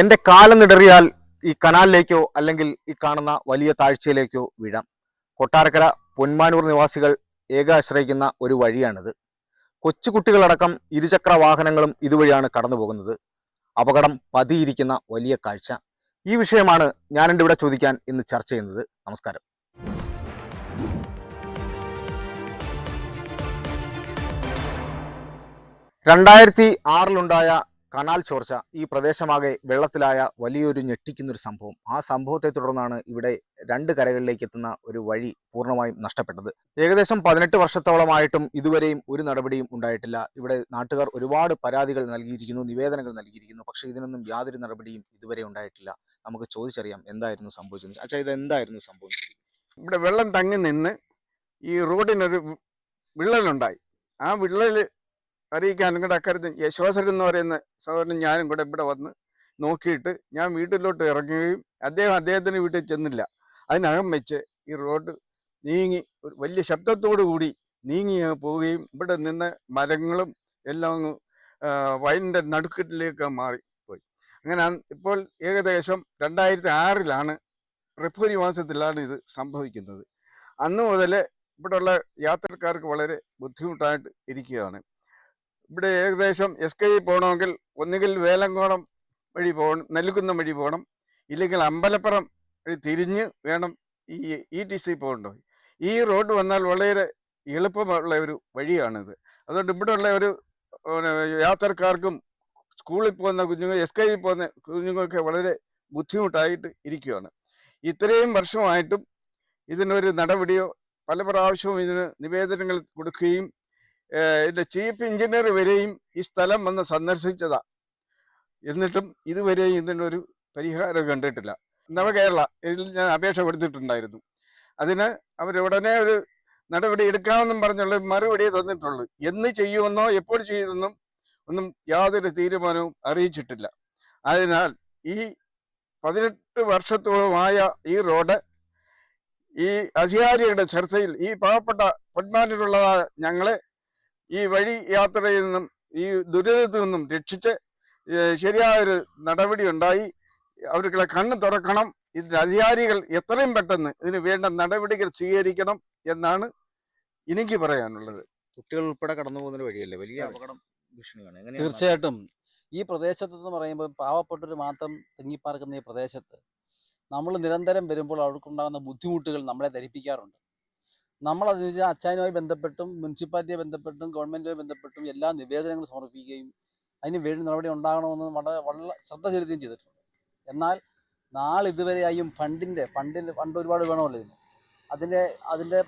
എന്റെ കാലം നിടറിയാൽ ഈ കനാലിലേക്കോ അല്ലെങ്കിൽ ഈ കാണുന്ന വലിയ താഴ്ചയിലേക്കോ വീഴാം കൊട്ടാരക്കര പൊന്മാനൂർ നിവാസികൾ ഏക ആശ്രയിക്കുന്ന ഒരു വഴിയാണിത്. കൊച്ചുകുട്ടികളടക്കം ഇരുചക്ര വാഹനങ്ങളും ഇതുവഴിയാണ് കടന്നു പോകുന്നത് അപകടം പതിയിരിക്കുന്ന വലിയ കാഴ്ച. ഈ വിഷയമാണ് ഞാൻ എന്റെ ഇവിടെ ചോദിക്കാൻ ഇന്ന് ചർച്ച ചെയ്യുന്നത്. നമസ്കാരം. രണ്ടായിരത്തി ആറിലുണ്ടായ കനാൽ ചോർച്ച ഈ പ്രദേശമാകെ വെള്ളത്തിലായ വലിയൊരു ഞെട്ടിക്കുന്നൊരു സംഭവം. ആ സംഭവത്തെ തുടർന്നാണ് ഇവിടെ രണ്ട് കരകളിലേക്ക് എത്തുന്ന ഒരു വഴി പൂർണമായും നഷ്ടപ്പെട്ടത്. ഏകദേശം പതിനെട്ട് വർഷത്തോളമായിട്ടും ഇതുവരെയും ഒരു നടപടിയും ഉണ്ടായിട്ടില്ല. ഇവിടെ നാട്ടുകാർ ഒരുപാട് പരാതികൾ നൽകിയിരിക്കുന്നു നിവേദനങ്ങൾ നൽകിയിരിക്കുന്നു. പക്ഷേ ഇതിനൊന്നും യാതൊരു നടപടിയും ഇതുവരെ ഉണ്ടായിട്ടില്ല. നമുക്ക് ചോദിച്ചറിയാം എന്തായിരുന്നു സംഭവിച്ചത് അച്ഛാ ഇത് എന്തായിരുന്നു സംഭവിച്ചത്? ഇവിടെ വെള്ളം തങ്ങി നിന്ന് ഈ റോഡിനൊരു വിള്ളലുണ്ടായി. ആ വിള്ളൽ അറിയിക്കാനും കൂടെ അക്കാര്യത്തിൽ യശോസരൻ എന്ന് പറയുന്ന സഹോദരൻ ഞാനും കൂടെ ഇവിടെ വന്ന് നോക്കിയിട്ട് ഞാൻ വീട്ടിലോട്ട് ഇറങ്ങുകയും അദ്ദേഹം അദ്ദേഹത്തിന് വീട്ടിൽ ചെന്നില്ല. അതിനകം വെച്ച് ഈ റോഡ് നീങ്ങി ഒരു വലിയ ശബ്ദത്തോടു കൂടി നീങ്ങി പോവുകയും ഇവിടെ നിന്ന് മരങ്ങളും എല്ലാം വയലിന്റെ നടുക്കെട്ടിലേക്ക് മാറി പോയി. അങ്ങനെ ഇപ്പോൾ ഏകദേശം രണ്ടായിരത്തി ആറിലാണ് ഫെബ്രുവരി മാസത്തിലാണ് ഇത് സംഭവിക്കുന്നത്. അന്ന് മുതൽ ഇവിടെയുള്ള യാത്രക്കാർക്ക് വളരെ ബുദ്ധിമുട്ടായിട്ട് ഇരിക്കുകയാണ്. ഇവിടെ ഏകദേശം എസ് കെ പോകണമെങ്കിൽ ഒന്നുകിൽ വേലങ്കോണം വഴി പോകണം നെല്ലിക്കുന്നം വഴി പോകണം ഇല്ലെങ്കിൽ അമ്പലപ്പുറം വഴി തിരിഞ്ഞ് വേണം ഈ ഇ ടി സി പോകേണ്ടത്. ഈ റോഡ് വന്നാൽ വളരെ എളുപ്പമുള്ള ഒരു വഴിയാണിത്. അതുകൊണ്ട് ഇവിടെ ഉള്ള ഒരു യാത്രക്കാർക്കും സ്കൂളിൽ പോകുന്ന കുഞ്ഞുങ്ങൾ എസ് കെ പോകുന്ന കുഞ്ഞുങ്ങൾക്ക് വളരെ ബുദ്ധിമുട്ടായിട്ട് ഇരിക്കുകയാണ് ഇത്രയും വർഷമായിട്ടും ഇതിനൊരു നടപടിയോ പല പ്രാവശ്യവും ഇതിന് നിവേദനങ്ങൾ കൊടുക്കുകയും ഇതിന്റെ ചീഫ് എഞ്ചിനീയർ വരെയും ഈ സ്ഥലം വന്ന് സന്ദർശിച്ചതാ. എന്നിട്ടും ഇതുവരെയും ഇതിനൊരു പരിഹാരം കണ്ടിട്ടില്ല. നവകേരള ഇതിൽ ഞാൻ അപേക്ഷ കൊടുത്തിട്ടുണ്ടായിരുന്നു. അതിന് അവരുടനെ ഒരു നടപടി എടുക്കാമെന്നും പറഞ്ഞുള്ള മറുപടി തന്നിട്ടുള്ളൂ. എന്ന് ചെയ്യുമെന്നോ എപ്പോൾ ചെയ്യുമെന്നും ഒന്നും യാതൊരു തീരുമാനവും അറിയിച്ചിട്ടില്ല. അതിനാൽ ഈ പതിനെട്ട് വർഷത്തോളമായ ഈ റോഡ് ഈ അധികാരികളുടെ ചർച്ചയിൽ ഈ പാവപ്പെട്ട പൊന്മാനിലുള്ള ഞങ്ങളെ ഈ വഴി യാത്രയിൽ നിന്നും ഈ ദുരിതത്തിൽ നിന്നും രക്ഷിച്ച് ശരിയായൊരു നടപടി ഉണ്ടായി. അവർക്കുള്ള കണ്ണ് തുറക്കണം. ഇതിന്റെ അധികാരികൾ എത്രയും പെട്ടെന്ന് ഇതിന് വേണ്ട നടപടികൾ സ്വീകരിക്കണം എന്നാണ് എനിക്ക് പറയാനുള്ളത്. കുട്ടികൾ ഉൾപ്പെടെ കടന്നു പോകുന്ന വഴിയല്ലേ? വലിയ. അപകടം ഭീഷണിയാണ്. തീർച്ചയായിട്ടും. ഈ പ്രദേശത്ത് എന്ന് പറയുമ്പോൾ പാവപ്പെട്ടൊരു മാത്രം തിങ്ങിപ്പാർക്കുന്ന ഈ പ്രദേശത്ത് നമ്മൾ നിരന്തരം വരുമ്പോൾ അവർക്കുണ്ടാകുന്ന ബുദ്ധിമുട്ടുകൾ നമ്മളെ ധരിപ്പിക്കാറുണ്ട്. നമ്മൾ അത് വെച്ചാൽ അച്ചാനുമായി ബന്ധപ്പെട്ടും മുനിസിപ്പാലിറ്റിയെ ബന്ധപ്പെട്ടും ഗവൺമെന്റുമായി ബന്ധപ്പെട്ടും എല്ലാ നിവേദനങ്ങളും സമർപ്പിക്കുകയും അതിന് വേണ്ടി നടപടി ഉണ്ടാകണമെന്ന് വളരെ വളരെ ശ്രദ്ധ ചെലുത്തുകയും ചെയ്തിട്ടുണ്ട്. എന്നാൽ നാളിതുവരെയായും ഫണ്ടിന്റെ ഫണ്ടിൽ ഫണ്ട് ഒരുപാട് വേണമല്ലോ ഇതിന്. അതിന്റെ അതിന്റെ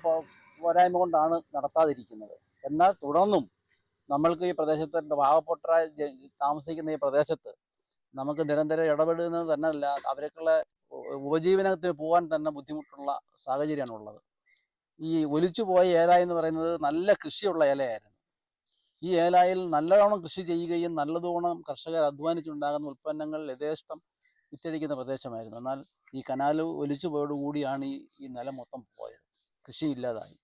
പോരായ്മ കൊണ്ടാണ് നടത്താതിരിക്കുന്നത്. എന്നാൽ തുടർന്നും നമ്മൾക്ക് ഈ പ്രദേശത്ത് പാവപ്പെട്ട താമസിക്കുന്ന ഈ പ്രദേശത്ത് നമുക്ക് നിരന്തരം ഇടപെടുന്നത് തന്നെയല്ല ഉ- ഉപജീവനത്തിന് പോകാൻ തന്നെ ബുദ്ധിമുട്ടുള്ള സാഹചര്യമാണ് ഉള്ളത് ഈ ഒലിച്ചു പോയ ഏല എന്ന് പറയുന്നത് നല്ല കൃഷിയുള്ള ഏലയായിരുന്നു. ഈ ഏലായിൽ നല്ലവണ്ണം കൃഷി ചെയ്യുകയും നല്ലതോണം കർഷകർ അധ്വാനിച്ചുണ്ടാകുന്ന ഉൽപ്പന്നങ്ങൾ യഥേഷ്ടം വിറ്റഴിക്കുന്ന പ്രദേശമായിരുന്നു. എന്നാൽ ഈ കനാൽ ഒലിച്ചു പോയോടുകൂടിയാണ് ഈ ഈ നിലം മൊത്തം പോയത്. കൃഷി ഇല്ലാതായി.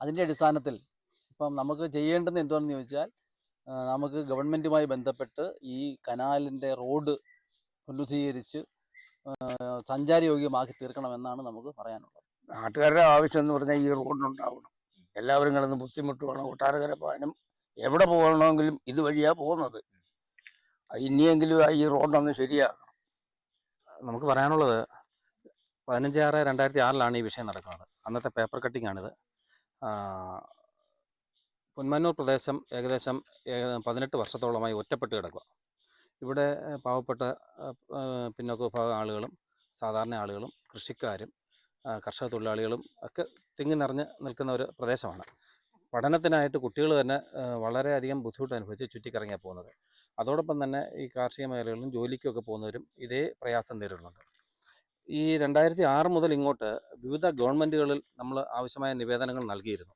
അതിന്റെ അടിസ്ഥാനത്തിൽ ഇപ്പം നമുക്ക് ചെയ്യേണ്ടത് എന്താണെന്ന് ചോദിച്ചാൽ നമുക്ക് ഗവൺമെന്റുമായി ബന്ധപ്പെട്ട് ഈ കനാലിന്റെ റോഡ് പുനരുദ്ധീകരിച്ച് സഞ്ചാരയോഗ്യമാക്കി തീർക്കണമെന്നാണ് നമുക്ക് പറയാനുള്ളത്. നാട്ടുകാരുടെ ആവശ്യം എന്ന് പറഞ്ഞാൽ ഈ റോഡിനുണ്ടാവണം. എല്ലാവരും കിടന്ന് ബുദ്ധിമുട്ടുവാണ് കൊട്ടാരക്കര പോകാനും എവിടെ പോകണമെങ്കിലും ഇതുവഴിയാ പോകുന്നത്. ഇനിയെങ്കിലും ഈ റോഡൊന്ന് ശരിയാകണം. നമുക്ക് പറയാനുള്ളത് പതിനഞ്ച് ആറ് രണ്ടായിരത്തി ആറിലാണ് ഈ വിഷയം നടക്കുന്നത്. അന്നത്തെ പേപ്പർ കട്ടിംഗ് ആണിത് പുന്മന്നൂർ പ്രദേശം ഏകദേശം ഏക- പതിനെട്ട് വർഷത്തോളമായി ഒറ്റപ്പെട്ട് കിടക്കുക. ഇവിടെ പാവപ്പെട്ട പിന്നോക്ക വിഭാഗം ആളുകളും സാധാരണ ആളുകളും കൃഷിക്കാരും കർഷക തൊഴിലാളികളും ഒക്കെ തിങ്ങി നിറഞ്ഞ് നിൽക്കുന്ന ഒരു പ്രദേശമാണ്. പഠനത്തിനായിട്ട് കുട്ടികൾ തന്നെ വളരെയധികം ബുദ്ധിമുട്ട് അനുഭവിച്ച് ചുറ്റിക്കറങ്ങിയാണ് പോകുന്നത്. അതോടൊപ്പം തന്നെ ഈ കാർഷിക മേഖലകളിലും ജോലിക്കൊക്കെ പോകുന്നവരും ഇതേ പ്രയാസം നേരിടുന്നുണ്ട്. ഈ രണ്ടായിരത്തി ആറ് മുതൽ ഇങ്ങോട്ട് വിവിധ ഗവൺമെന്റുകളിൽ നമ്മൾ ആവശ്യമായ നിവേദനങ്ങൾ നൽകിയിരുന്നു.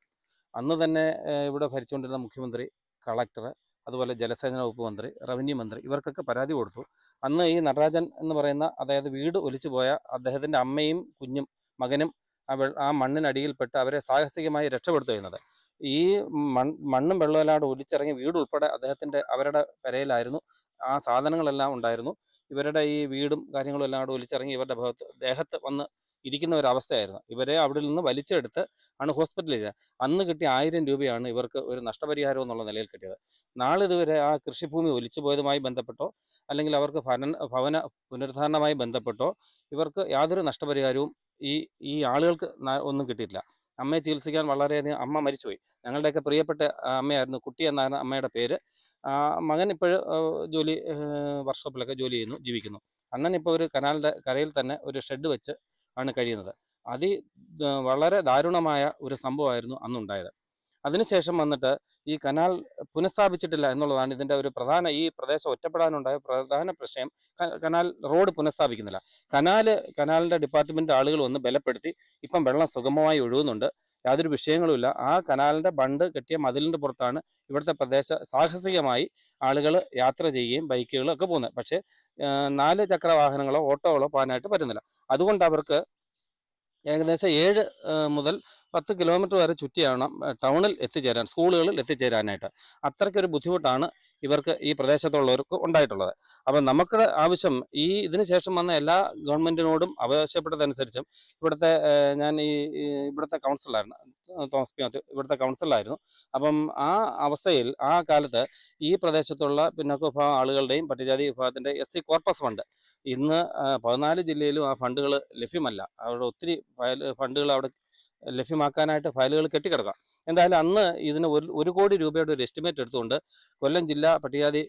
അന്ന് തന്നെ ഇവിടെ ഭരിച്ചുകൊണ്ടിരുന്ന മുഖ്യമന്ത്രി കളക്ടർ അതുപോലെ ജലസേചന വകുപ്പ് മന്ത്രി റവന്യൂ മന്ത്രി ഇവർക്കൊക്കെ പരാതി കൊടുത്തു. അന്ന് ഈ നടരാജൻ എന്ന് പറയുന്ന അതായത് വീട് ഒലിച്ചു പോയ അദ്ദേഹത്തിന്റെ അമ്മയും കുഞ്ഞും മകനും ആ മണ്ണിനടിയിൽപ്പെട്ട് അവരെ സാഹസികമായി രക്ഷപ്പെടുത്തുന്നത് ഈ മണ്ണും വെള്ളമെല്ലാം ഒലിച്ചിറങ്ങി വീടുൾപ്പെടെ അദ്ദേഹത്തിന്റെ അവരുടെ പെരയിലായിരുന്നു. ആ സാധനങ്ങളെല്ലാം ഉണ്ടായിരുന്നു. ഇവരുടെ ഈ വീടും കാര്യങ്ങളും എല്ലാം ഒലിച്ചിറങ്ങി ഇവരുടെ ഭാഗത്ത് ദേഹത്ത് വന്ന് ഇരിക്കുന്ന ഒരു അവസ്ഥയായിരുന്നു. ഇവരെ അവിടെ നിന്ന് വലിച്ചെടുത്ത് ആണ് ഹോസ്പിറ്റലിൽ അന്ന് കിട്ടിയ ആയിരം രൂപയാണ് ഇവർക്ക് ഒരു നഷ്ടപരിഹാരം എന്നുള്ള നിലയിൽ കിട്ടിയത്. നാളിതുവരെ ആ കൃഷിഭൂമി ഒലിച്ചു പോയതുമായി ബന്ധപ്പെട്ടോ അല്ലെങ്കിൽ അവർക്ക് ഭവന പുനരുദ്ധാരണവുമായി ബന്ധപ്പെട്ടോ ഇവർക്ക് യാതൊരു നഷ്ടപരിഹാരവും ഈ ഈ ആളുകൾക്ക് ഒന്നും കിട്ടിയില്ല അമ്മയെ ചികിത്സിക്കാൻ വളരെയധികം അമ്മ മരിച്ചുപോയി. ഞങ്ങളുടെയൊക്കെ പ്രിയപ്പെട്ട അമ്മയായിരുന്നു കുട്ടി എന്നായിരുന്നു അമ്മയുടെ പേര്. മകൻ ഇപ്പോൾ ജോലി വർക്ക്ഷോപ്പിലൊക്കെ ജോലി ചെയ്യുന്നു ജീവിക്കുന്നു. അങ്ങനെ ഇപ്പോൾ ഒരു കനാലിന്റെ കരയിൽ തന്നെ ഒരു ഷെഡ് വെച്ച് ആണ് കഴിയുന്നത്. അതി വളരെ ദാരുണമായ ഒരു സംഭവമായിരുന്നു അന്നുണ്ടായത്. അതിനുശേഷം വന്നിട്ട് ഈ കനാൽ പുനഃസ്ഥാപിച്ചിട്ടില്ല എന്നുള്ളതാണ് ഇതിന്റെ ഒരു പ്രധാന ഈ പ്രദേശം ഒറ്റപ്പെടാനുണ്ടായ പ്രധാന പ്രശ്നം. കനാൽ റോഡ് പുനഃസ്ഥാപിക്കുന്നില്ല. കനാല് കനാലിന്റെ ഡിപ്പാർട്ട്മെന്റ് ആളുകൾ ഒന്ന് ബലപ്പെടുത്തി ഇപ്പം വെള്ളം സുഗമമായി ഒഴുകുന്നുണ്ട്. യാതൊരു വിഷയങ്ങളുമില്ല ആ കനാലിന്റെ ബണ്ട് കെട്ടിയ മതിലിന്റെ പുറത്താണ് ഇവിടുത്തെ പ്രദേശ സാഹസികമായി ആളുകൾ യാത്ര ചെയ്യുകയും ബൈക്കുകളും ഒക്കെ പോകുന്നത്. പക്ഷേ നാല് ചക്ര വാഹനങ്ങളോ ഓട്ടോകളോ പോകാനായിട്ട് പറ്റുന്നില്ല. അതുകൊണ്ട് അവർക്ക് ഏകദേശം ഏഴ് മുതൽ പത്ത് കിലോമീറ്റർ വരെ ചുറ്റിയാണ് ടൗണിൽ എത്തിച്ചേരാൻ സ്കൂളുകളിൽ എത്തിച്ചേരാനായിട്ട്. അത്രയ്ക്കൊരു ബുദ്ധിമുട്ടാണ് ഇവർക്ക് ഈ പ്രദേശത്തുള്ളവർക്ക് ഉണ്ടായിട്ടുള്ളത്. അപ്പം നമുക്ക് ആവശ്യം ഈ ഇതിന് ശേഷം വന്ന എല്ലാ ഗവൺമെന്റിനോടും ആവശ്യപ്പെട്ടതനുസരിച്ചും ഇവിടുത്തെ ഞാൻ ഈ ഇവിടുത്തെ കൗൺസിലായിരുന്നു തോമസ് പി. ഇവിടുത്തെ കൗൺസിലായിരുന്നു അപ്പം ആ അവസ്ഥയിൽ ആ കാലത്ത് ഈ പ്രദേശത്തുള്ള പിന്നോക്ക വിഭാഗം ആളുകളുടെയും പട്ടികജാതി വിഭാഗത്തിന്റെ എസ് സി കോർപ്പസ് ഫണ്ട് ഇന്ന് പതിനാല് ജില്ലയിലും ആ ഫണ്ടുകൾ ലഭ്യമല്ല. അവിടെ ഒത്തിരി ഫണ്ടുകൾ അവിടെ ലഭ്യമാക്കാനായിട്ട് ഫയലുകൾ കെട്ടിക്കിടക്കാം. എന്തായാലും അന്ന് ഇതിന് ഒരു ഒരു കോടി രൂപയുടെ ഒരു എസ്റ്റിമേറ്റ് എടുത്തുകൊണ്ട് കൊല്ലം ജില്ലാ പട്ടികജാതി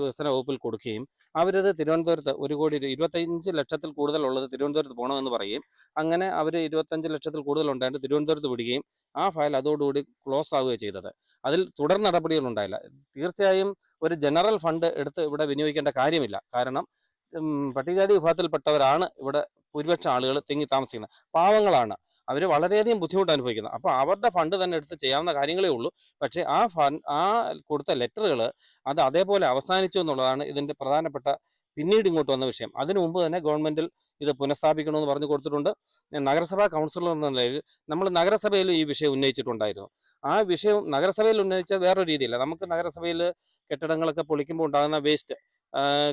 വികസന വകുപ്പിൽ കൊടുക്കുകയും അവരത് തിരുവനന്തപുരത്ത് ഒരു കോടി ഇരുപത്തഞ്ച് ലക്ഷത്തിൽ കൂടുതലുള്ളത് തിരുവനന്തപുരത്ത് പോകണമെന്ന് പറയുകയും അങ്ങനെ അവർ ഇരുപത്തഞ്ച് ലക്ഷത്തിൽ കൂടുതൽ ഉണ്ടായിട്ട് തിരുവനന്തപുരത്ത് വിടുകയും ആ ഫയൽ അതോടുകൂടി ക്ലോസ് ആവുകയും ചെയ്തത്. അതിൽ തുടർ നടപടികൾ ഉണ്ടായില്ല. തീർച്ചയായും ഒരു ജനറൽ ഫണ്ട് എടുത്ത് ഇവിടെ വിനിയോഗിക്കേണ്ട കാര്യമില്ല. കാരണം പട്ടികജാതി വിഭാഗത്തിൽപ്പെട്ടവരാണ് ഇവിടെ ഭൂരിപക്ഷം ആളുകൾ തിങ്ങി താമസിക്കുന്നത്. പാവങ്ങളാണ്. അവർ വളരെയധികം ബുദ്ധിമുട്ട് അനുഭവിക്കുന്നത്. അപ്പോൾ അവരുടെ ഫണ്ട് തന്നെ എടുത്ത് ചെയ്യാവുന്ന കാര്യങ്ങളേ ഉള്ളൂ. പക്ഷേ ആ ഫണ്ട് ആ കൊടുത്ത ലെറ്ററുകൾ അത് അതേപോലെ അവസാനിച്ചു എന്നുള്ളതാണ് ഇതിന്റെ പ്രധാനപ്പെട്ട പിന്നീട് ഇങ്ങോട്ട് വന്ന വിഷയം. അതിനു മുമ്പ് തന്നെ ഗവൺമെന്റിൽ ഇത് പുനഃസ്ഥാപിക്കണമെന്ന് പറഞ്ഞു കൊടുത്തിട്ടുണ്ട്. നഗരസഭാ കൗൺസിലർ എന്ന നിലയിൽ നമ്മൾ നഗരസഭയിൽ ഈ വിഷയം ഉന്നയിച്ചിട്ടുണ്ടായിരുന്നു. ആ വിഷയം നഗരസഭയിൽ ഉന്നയിച്ച വേറൊരു രീതിയില്ല. നമുക്ക് നഗരസഭയിൽ കെട്ടിടങ്ങളൊക്കെ പൊളിക്കുമ്പോൾ ഉണ്ടാകുന്ന വേസ്റ്റ്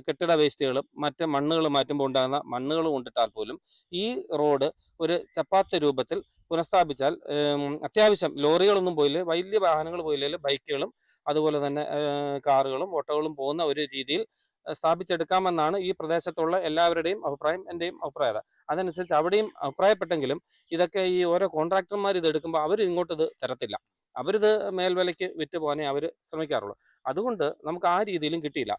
കെട്ടിട വേസ്റ്റുകളും മറ്റ് മണ്ണുകൾ മാറ്റുമ്പോൾ ഉണ്ടാകുന്ന മണ്ണുകൾ കൊണ്ടിട്ടാൽ പോലും ഈ റോഡ് ഒരു ചപ്പാത്ത രൂപത്തിൽ പുനഃസ്ഥാപിച്ചാൽ അത്യാവശ്യം ലോറികളൊന്നും പോയില്ല വലിയ വാഹനങ്ങൾ പോയില്ല ബൈക്കുകളും അതുപോലെ തന്നെ കാറുകളും ഓട്ടോകളും പോകുന്ന ഒരു രീതിയിൽ സ്ഥാപിച്ചെടുക്കാമെന്നാണ് ഈ പ്രദേശത്തുള്ള എല്ലാവരുടെയും അഭിപ്രായം എന്റെയും അഭിപ്രായത. അതനുസരിച്ച് അവിടെയും അഭിപ്രായപ്പെട്ടെങ്കിലും ഇതൊക്കെ ഈ ഓരോ കോൺട്രാക്ടർമാർ ഇത് എടുക്കുമ്പോൾ അവർ ഇങ്ങോട്ട് ഇത് തരത്തില്ല. അവരിത് മേൽവിലയ്ക്ക് വിറ്റ് പോകാനേ അവർ ശ്രമിക്കാറുള്ളൂ. അതുകൊണ്ട് നമുക്ക് ആ രീതിയിലും കിട്ടിയില്ല.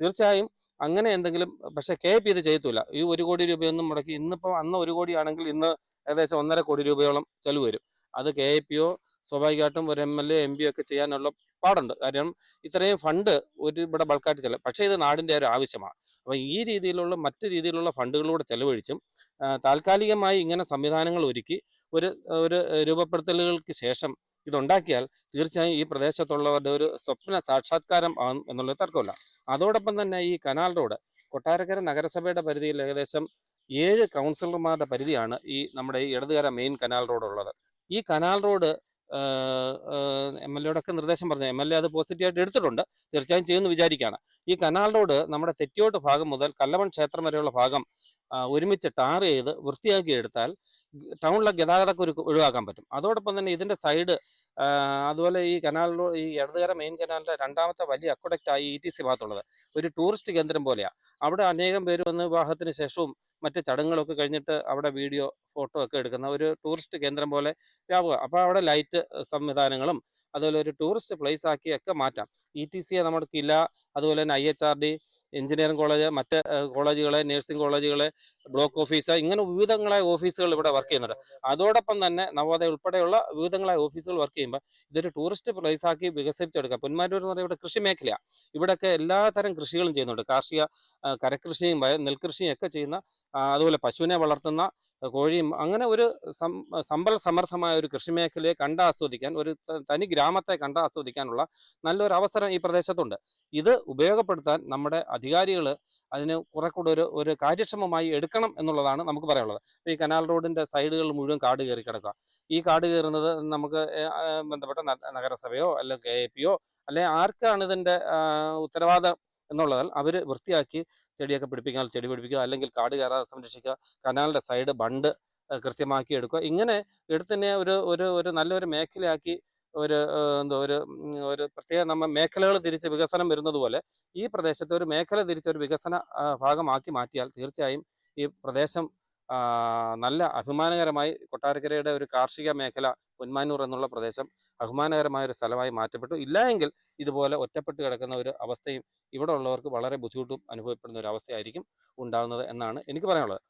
തീർച്ചയായും അങ്ങനെ എന്തെങ്കിലും പക്ഷേ കെ പി ഇത് ചെയ്യത്തില്ല. ഈ ഒരു കോടി രൂപയൊന്നും മുടക്കി ഇന്നിപ്പോൾ അന്ന് ഒരു കോടിയാണെങ്കിൽ ഇന്ന് ഏകദേശം ഒന്നര കോടി രൂപയോളം ചെലവ് വരും. അത് കെ ഐ പിയോ സ്വാഭാവികമായിട്ടും ഒരു M L A M P ഒക്കെ ചെയ്യാനുള്ള പാടുണ്ട്. കാരണം ഇത്രയും ഫണ്ട് ഒരു ഇവിടെ ബൾക്കായിട്ട് ചെലവ് പക്ഷേ ഇത് നാടിന്റെ ഒരു ആവശ്യമാണ്. അപ്പോൾ ഈ രീതിയിലുള്ള മറ്റു രീതിയിലുള്ള ഫണ്ടുകളിലൂടെ ചെലവഴിച്ചും താൽക്കാലികമായി ഇങ്ങനെ സംവിധാനങ്ങൾ ഒരുക്കി ഒരു ഒരു രൂപപ്പെടുത്തലുകൾക്ക് ശേഷം ഇതുണ്ടാക്കിയാൽ തീർച്ചയായും ഈ പ്രദേശത്തുള്ളവരുടെ ഒരു സ്വപ്ന സാക്ഷാത്കാരം ആകും എന്നുള്ള തർക്കമില്ല. അതോടൊപ്പം തന്നെ ഈ കനാൽ റോഡ് കൊട്ടാരക്കര നഗരസഭയുടെ പരിധിയിൽ ഏകദേശം ഏഴ് കൗൺസിലർമാരുടെ പരിധിയാണ് ഈ നമ്മുടെ ഈ ഇടതുകര മെയിൻ കനാൽ റോഡ് ഉള്ളത് ഈ കനാൽ റോഡ് എം എൽ എയോടൊക്കെ നിർദ്ദേശം പറഞ്ഞു എം എൽ എ അത് പോസിറ്റീവായിട്ട് എടുത്തിട്ടുണ്ട്. തീർച്ചയായും ചെയ്യുമെന്ന് വിചാരിക്കുകയാണ്. ഈ കനാൽ റോഡ് നമ്മുടെ തെറ്റിയോട്ട് ഭാഗം മുതൽ കല്ലവൺ ക്ഷേത്രം വരെയുള്ള ഭാഗം ഒരുമിച്ച് ടാർ ചെയ്ത് വൃത്തിയാക്കി എടുത്താൽ ടൗണിലെ ഒരു ഒഴിവാക്കാൻ പറ്റും. അതോടൊപ്പം തന്നെ ഇതിന്റെ സൈഡ് അതുപോലെ ഈ കനാൽ ഈ ഇടതുകര മെയിൻ കനാലിന്റെ രണ്ടാമത്തെ വലിയ അക്വഡക്റ്റായി ഇ ടി സി ഭാഗത്തുള്ളത്. ഒരു ടൂറിസ്റ്റ് കേന്ദ്രം പോലെയാണ് അവിടെ അനേകം പേര് വന്ന് വിവാഹത്തിന് ശേഷവും മറ്റ് ചടങ്ങുകളൊക്കെ കഴിഞ്ഞിട്ട് അവിടെ വീഡിയോ ഫോട്ടോ ഒക്കെ എടുക്കുന്ന ഒരു ടൂറിസ്റ്റ് കേന്ദ്രം പോലെ വ്യാപകം അപ്പോൾ അവിടെ ലൈറ്റ് സംവിധാനങ്ങളും അതുപോലെ ഒരു ടൂറിസ്റ്റ് പ്ലേസ് ആക്കി ഒക്കെ മാറ്റാം ഇ ടി സിയെ നമ്മുടെ കില അതുപോലെ തന്നെ I H R D engineering college മറ്റ് കോളേജുകളെ നഴ്സിംഗ് കോളേജുകളെ ബ്ലോക്ക് ഓഫീസ് ഇങ്ങനെ വിവിധങ്ങളായ ഓഫീസുകൾ ഇവിടെ വർക്ക് ചെയ്യുന്നുണ്ട്. അതോടൊപ്പം തന്നെ നവോദയ ഉൾപ്പെടെയുള്ള വിവിധങ്ങളായ ഓഫീസുകൾ വർക്ക് ചെയ്യുമ്പോൾ ഇതൊരു ടൂറിസ്റ്റ് പ്ലേസ് ആക്കി വികസിപ്പിച്ചെടുക്കാം. പൊന്മാരൂർ എന്ന് പറയുന്നത് ഇവിടെ കൃഷി മേഖലയാണ് ഇവിടെയൊക്കെ എല്ലാതരം കൃഷികളും ചെയ്യുന്നുണ്ട്. കാർഷിക കരകൃഷിയും നെൽകൃഷിയും ഒക്കെ ചെയ്യുന്ന അതുപോലെ പശുവിനെ വളർത്തുന്ന കോഴിയും അങ്ങനെ ഒരു സമ്പൽ സമർത്ഥമായ ഒരു കൃഷി മേഖലയെ കണ്ടാസ്വദിക്കാൻ ഒരു തനി ഗ്രാമത്തെ കണ്ടാസ്വദിക്കാനുള്ള നല്ലൊരു അവസരം ഈ പ്രദേശത്തുണ്ട്. ഇത് ഉപയോഗപ്പെടുത്താൻ നമ്മുടെ അധികാരികൾ അതിന് കുറെ കൂടെ ഒരു ഒരു കാര്യക്ഷമമായി എടുക്കണം എന്നുള്ളതാണ് നമുക്ക് പറയാനുള്ളത്. ഈ കനാൽ റോഡിന്റെ സൈഡുകൾ മുഴുവൻ കാട് കയറി കിടക്കുക. ഈ കാട് കയറുന്നത് നമുക്ക് ബന്ധപ്പെട്ട നഗരസഭയോ അല്ലെങ്കിൽ കെ എ പിയോ അല്ലെങ്കിൽ ആർക്കാണ് ഇതിന്റെ ഉത്തരവാദം എന്നുള്ളതാൽ അവർ വൃത്തിയാക്കി ചെടിയൊക്കെ പിടിപ്പിക്കാൻ ചെടി പിടിപ്പിക്കുക അല്ലെങ്കിൽ കാട് കയറാതെ സംരക്ഷിക്കുക കനാലിന്റെ സൈഡ് ബണ്ട് കൃത്യമാക്കി എടുക്കുക. ഇങ്ങനെ എടുത്തന്നെ ഒരു ഒരു ഒരു നല്ലൊരു മേഖലയാക്കി ഒരു എന്തോ ഒരു ഒരു പ്രത്യേക നമ്മൾ മേഖലകൾ തിരിച്ച് വികസനം വരുന്നതുപോലെ ഈ പ്രദേശത്തെ ഒരു മേഖല തിരിച്ച് ഒരു വികസന ഭാഗമാക്കി മാറ്റിയാൽ തീർച്ചയായും ഈ പ്രദേശം നല്ല അഭിമാനകരമായി കൊട്ടാരക്കരയുടെ ഒരു കാർഷിക മേഖല പൊന്മാനൂർ എന്നുള്ള പ്രദേശം അഭിമാനകരമായ ഒരു സ്ഥലമായി മാറ്റപ്പെട്ടു. ഇല്ല എങ്കിൽ ഇതുപോലെ ഒറ്റപ്പെട്ട് കിടക്കുന്ന ഒരു അവസ്ഥയും ഇവിടെ ഉള്ളവർക്ക് വളരെ ബുദ്ധിമുട്ടും അനുഭവപ്പെടുന്ന ഒരു അവസ്ഥയായിരിക്കും ഉണ്ടാകുന്നത് എന്നാണ് എനിക്ക് പറയാനുള്ളത്.